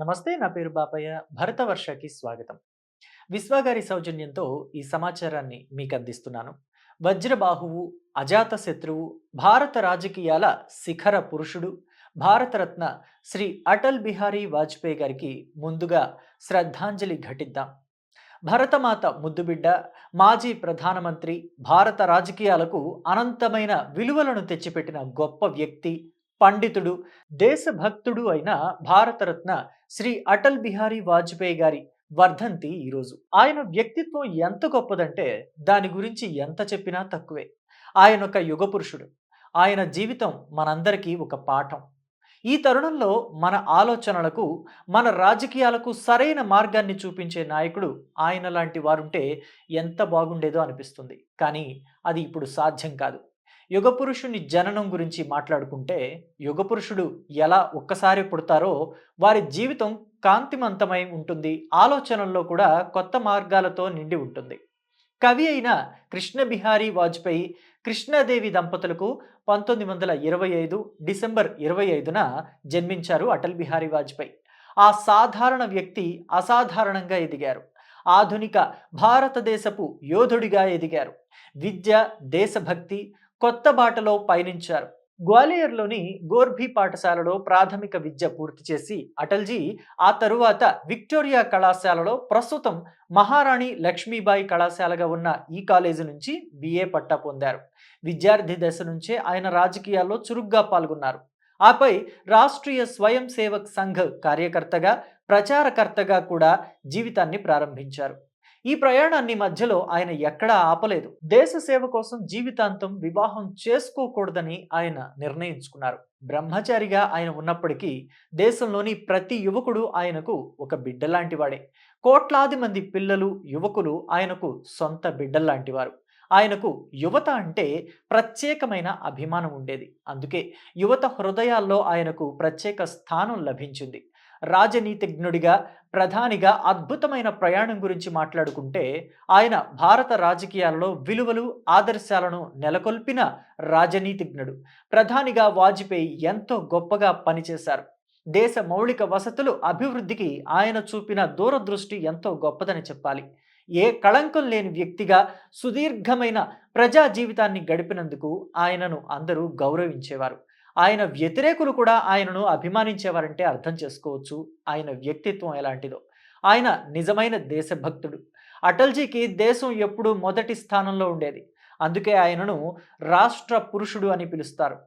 నమస్తే నా పేరు బాపయ్య. భరతవర్షకి స్వాగతం. విశ్వగారి సౌజన్యంతో ఈ సమాచారాన్ని మీకు అందిస్తున్నాను. వజ్రబాహువు అజాత శత్రువు భారత రాజకీయాల శిఖర పురుషుడు భారతరత్న శ్రీ అటల్ బిహారీ వాజ్పేయి గారికి ముందుగా శ్రద్ధాంజలి ఘటిద్దాం. భరతమాత ముద్దుబిడ్డ మాజీ ప్రధానమంత్రి భారత రాజకీయాలకు అనంతమైన విలువలను తెచ్చిపెట్టిన గొప్ప వ్యక్తి పండితుడు దేశభక్తుడు అయిన భారతరత్న శ్రీ అటల్ బిహారీ వాజ్పేయి గారి వర్ధంతి ఈరోజు ఆయన వ్యక్తిత్వం ఎంత గొప్పదంటే దాని గురించి ఎంత చెప్పినా తక్కువే. ఆయన ఒక యుగ పురుషుడు. ఆయన జీవితం మనందరికీ ఒక పాఠం. ఈ తరుణంలో మన ఆలోచనలకు మన రాజకీయాలకు సరైన మార్గాన్ని చూపించే నాయకుడు ఆయన లాంటి వారుంటే ఎంత బాగుండేదో అనిపిస్తుంది. కానీ అది ఇప్పుడు సాధ్యం కాదు. యుగపురుషుని జననం గురించి మాట్లాడుకుంటే యుగపురుషుడు ఎలా ఒక్కసారి పుడతారో వారి జీవితం కాంతిమంతమై ఉంటుంది. ఆలోచనల్లో కూడా కొత్త మార్గాలతో నిండి ఉంటుంది. కవి అయిన కృష్ణ బిహారీ వాజ్పేయి కృష్ణాదేవి దంపతులకు పంతొమ్మిది వందల ఇరవై ఐదు డిసెంబర్ ఇరవై ఐదున జన్మించారు అటల్ బిహారీ వాజ్పేయి. ఆ సాధారణ వ్యక్తి అసాధారణంగా ఎదిగారు. ఆధునిక భారతదేశపు యోధుడిగా ఎదిగారు. విద్య దేశభక్తి కొత్త బాటలో పయనించారు. గ్వాలియర్లోని గోర్భీ పాఠశాలలో ప్రాథమిక విద్య పూర్తి చేసి అటల్జీ ఆ తరువాత విక్టోరియా కళాశాలలో ప్రస్తుతం మహారాణి లక్ష్మీబాయి కళాశాలగా ఉన్న ఈ కాలేజీ నుంచి బిఏ పట్టా పొందారు. విద్యార్థి దశ నుంచే ఆయన రాజకీయాల్లో చురుగ్గా పాల్గొన్నారు. ఆపై రాష్ట్రీయ స్వయం సేవక్ సంఘ్ కార్యకర్తగా ప్రచారకర్తగా కూడా జీవితాన్ని ప్రారంభించారు. ఈ ప్రయాణాన్ని మధ్యలో ఆయన ఎక్కడా ఆపలేదు. దేశ సేవ కోసం జీవితాంతం వివాహం చేసుకోకూడదని ఆయన నిర్ణయించుకున్నారు. బ్రహ్మచారిగా ఆయన ఉన్నప్పటికీ దేశంలోని ప్రతి యువకుడు ఆయనకు ఒక బిడ్డలాంటివాడే. కోట్లాది మంది పిల్లలు యువకులు ఆయనకు సొంత బిడ్డల్లాంటి వారు ఆయనకు యువత అంటే ప్రత్యేకమైన అభిమానం ఉండేది. అందుకే యువత హృదయాల్లో ఆయనకు ప్రత్యేక స్థానం లభించింది. రాజనీతిజ్ఞుడిగా ప్రధానిగా అద్భుతమైన ప్రయాణం గురించి మాట్లాడుకుంటే ఆయన భారత రాజకీయాలలో విలువలు ఆదర్శాలను నెలకొల్పిన రాజనీతిజ్ఞుడు. ప్రధానిగా వాజ్పేయి ఎంతో గొప్పగా పనిచేశారు. దేశ మౌలిక వసతులు అభివృద్ధికి ఆయన చూపిన దూరదృష్టి ఎంతో గొప్పదని చెప్పాలి. ఏ కళంకం లేని వ్యక్తిగా సుదీర్ఘమైన ప్రజా జీవితాన్ని గడిపినందుకు ఆయనను అందరూ గౌరవించేవారు. ఆయన వ్యతిరేకులు కూడా ఆయనను అభిమానించేవారంటే అర్థం చేసుకోవచ్చు. ఆయన వ్యక్తిత్వం ఎలాంటిదో. ఆయన నిజమైన దేశభక్తుడు. అటల్జీకి దేశం ఎప్పుడూ మొదటి స్థానంలో ఉండేది. అందుకే ఆయనను రాష్ట్ర పురుషుడు అని పిలుస్తారు.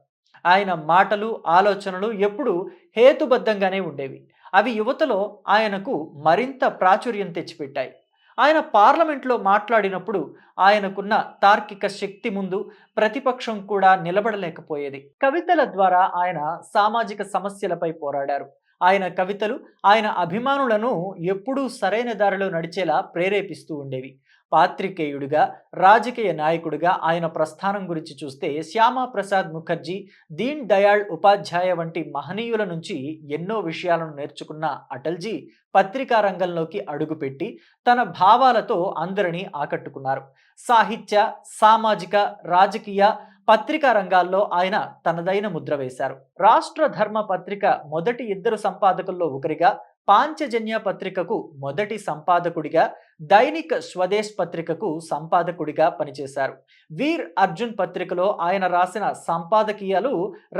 ఆయన మాటలు ఆలోచనలు ఎప్పుడూ హేతుబద్ధంగానే ఉండేవి. అవి యువతలో ఆయనకు మరింత ప్రాచుర్యం తెచ్చిపెట్టాయి. ఆయన పార్లమెంట్లో మాట్లాడినప్పుడు ఆయనకున్న తార్కిక శక్తి ముందు ప్రతిపక్షం కూడా నిలబడలేకపోయేది. కవితల ద్వారా ఆయన సామాజిక సమస్యలపై పోరాడారు. ఆయన కవితలు ఆయన అభిమానులను ఎప్పుడూ సరైన దారిలో నడిచేలా ప్రేరేపిస్తూ ఉండేవి. పాత్రికేయుడిగా రాజకీయ నాయకుడిగా ఆయన ప్రస్థానం గురించి చూస్తే శ్యామా ప్రసాద్ ముఖర్జీ దీన్ దయాళ్ ఉపాధ్యాయ వంటి మహనీయుల నుంచి ఎన్నో విషయాలను నేర్చుకున్న అటల్జీ పత్రికా రంగంలోకి అడుగుపెట్టి తన భావాలతో అందరినీ ఆకట్టుకున్నారు. సాహిత్య సామాజిక రాజకీయ పత్రికా రంగాల్లో ఆయన తనదైన ముద్ర వేశారు. రాష్ట్ర ధర్మ పత్రిక మొదటి ఇద్దరు సంపాదకుల్లో ఒకరిగా పాంచజన్య పత్రికకు మొదటి సంపాదకుడిగా దైనిక్ స్వదేశ్ పత్రికకు సంపాదకుడిగా పనిచేశారు. వీర్ అర్జున్ పత్రికలో ఆయన రాసిన సంపాదకీయాలు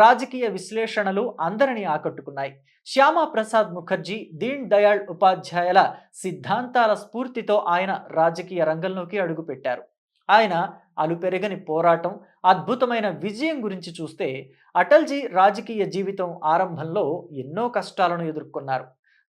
రాజకీయ విశ్లేషణలు అందరినీ ఆకట్టుకున్నాయి. శ్యామా ప్రసాద్ ముఖర్జీ దీన్ దయాళ్ ఉపాధ్యాయుల సిద్ధాంతాల స్ఫూర్తితో ఆయన రాజకీయ రంగంలోకి అడుగుపెట్టారు. ఆయన అలుపెరగని పోరాటం అద్భుతమైన విజయం గురించి చూస్తే అటల్జీ రాజకీయ జీవితం ఆరంభంలో ఎన్నో కష్టాలను ఎదుర్కొన్నారు.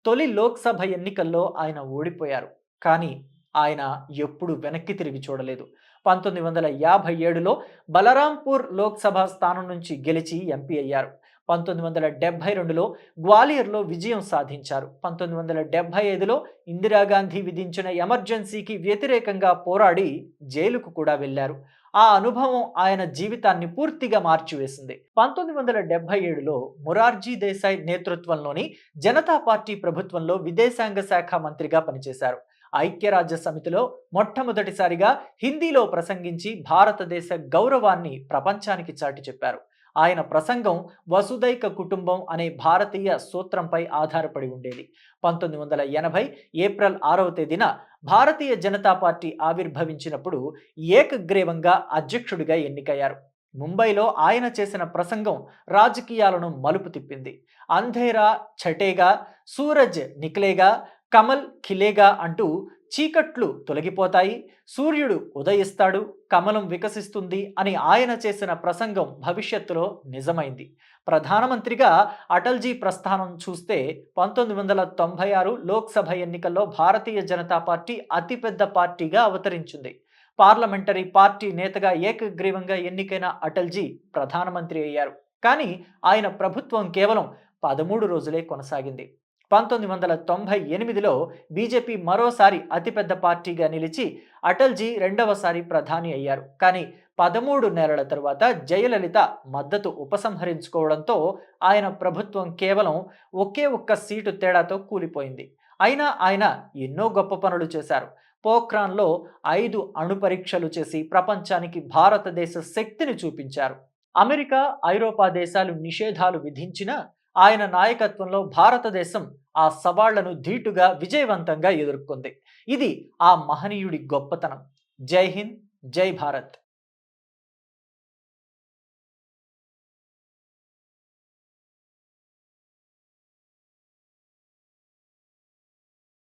తొలి లోక్సభ ఎన్నికల్లో ఆయన ఓడిపోయారు. కానీ ఆయన ఎప్పుడు వెనక్కి తిరిగి చూడలేదు. పంతొమ్మిది వందల యాభై ఏడులో బలరాంపూర్ లోక్సభ స్థానం నుంచి గెలిచి ఎంపీ అయ్యారు. పంతొమ్మిది వందల డెబ్బై రెండులో గ్వాలియర్లో విజయం సాధించారు. పంతొమ్మిది వందల డెబ్బై ఐదులో ఇందిరాగాంధీ విధించిన ఎమర్జెన్సీకి వ్యతిరేకంగా పోరాడి జైలుకు కూడా వెళ్ళారు ఆ అనుభవం ఆయన జీవితాన్ని పూర్తిగా మార్చివేసింది. పంతొమ్మిది వందల డెబ్బై ఏడులో మొరార్జీ దేశాయ్ నేతృత్వంలోని జనతా పార్టీ ప్రభుత్వంలో విదేశాంగ శాఖ మంత్రిగా పనిచేశారు. ఐక్యరాజ్య సమితిలో మొట్టమొదటిసారిగా హిందీలో ప్రసంగించి భారతదేశ గౌరవాన్ని ప్రపంచానికి చాటి చెప్పారు. ఆయన ప్రసంగం వసుదైక కుటుంబం అనే భారతీయ సూత్రంపై ఆధారపడి ఉండేది. పంతొమ్మిది వందల ఎనభై ఏప్రిల్ ఆరవ తేదీన భారతీయ జనతా పార్టీ ఆవిర్భవించినప్పుడు ఏకగ్రీవంగా అధ్యక్షుడిగా ఎన్నికయ్యారు. ముంబైలో ఆయన చేసిన ప్రసంగం రాజకీయాలను మలుపు తిప్పింది. అంధేరా ఛటేగా సూరజ్ నిక్లేగా కమల్ ఖిలేగా అంటూ చీకట్లు తొలగిపోతాయి. సూర్యుడు ఉదయిస్తాడు కమలం వికసిస్తుంది అని ఆయన చేసిన ప్రసంగం భవిష్యత్తులో నిజమైంది. ప్రధానమంత్రిగా అటల్జీ ప్రస్థానం చూస్తే పంతొమ్మిది వందల తొంభై ఆరు లోక్సభ ఎన్నికల్లో భారతీయ జనతా పార్టీ అతిపెద్ద పార్టీగా అవతరించింది. పార్లమెంటరీ పార్టీ నేతగా ఏకగ్రీవంగా ఎన్నికైన అటల్జీ ప్రధానమంత్రి అయ్యారు. కానీ ఆయన ప్రభుత్వం కేవలం పదమూడు రోజులే కొనసాగింది. పంతొమ్మిది వందల తొంభై ఎనిమిదిలో బీజేపీ మరోసారి అతిపెద్ద పార్టీగా నిలిచి అటల్జీ రెండవసారి ప్రధాని అయ్యారు. కానీ పదమూడు నెలల తరువాత జయలలిత మద్దతు ఉపసంహరించుకోవడంతో ఆయన ప్రభుత్వం కేవలం ఒకే ఒక్క సీటు తేడాతో కూలిపోయింది. అయినా ఆయన ఎన్నో గొప్ప పనులు చేశారు. పోఖ్రాన్లో ఐదు అణు పరీక్షలు చేసి ప్రపంచానికి భారతదేశ శక్తిని చూపించారు. అమెరికా ఐరోపా దేశాలు నిషేధాలు విధించిన ఆయన నాయకత్వంలో భారతదేశం ఆ సవాళ్ళను ధీటుగా విజయవంతంగా ఎదుర్కొంది. ఇది ఆ మహనీయుడి గొప్పతనం. జై హింద్ జై భారత్.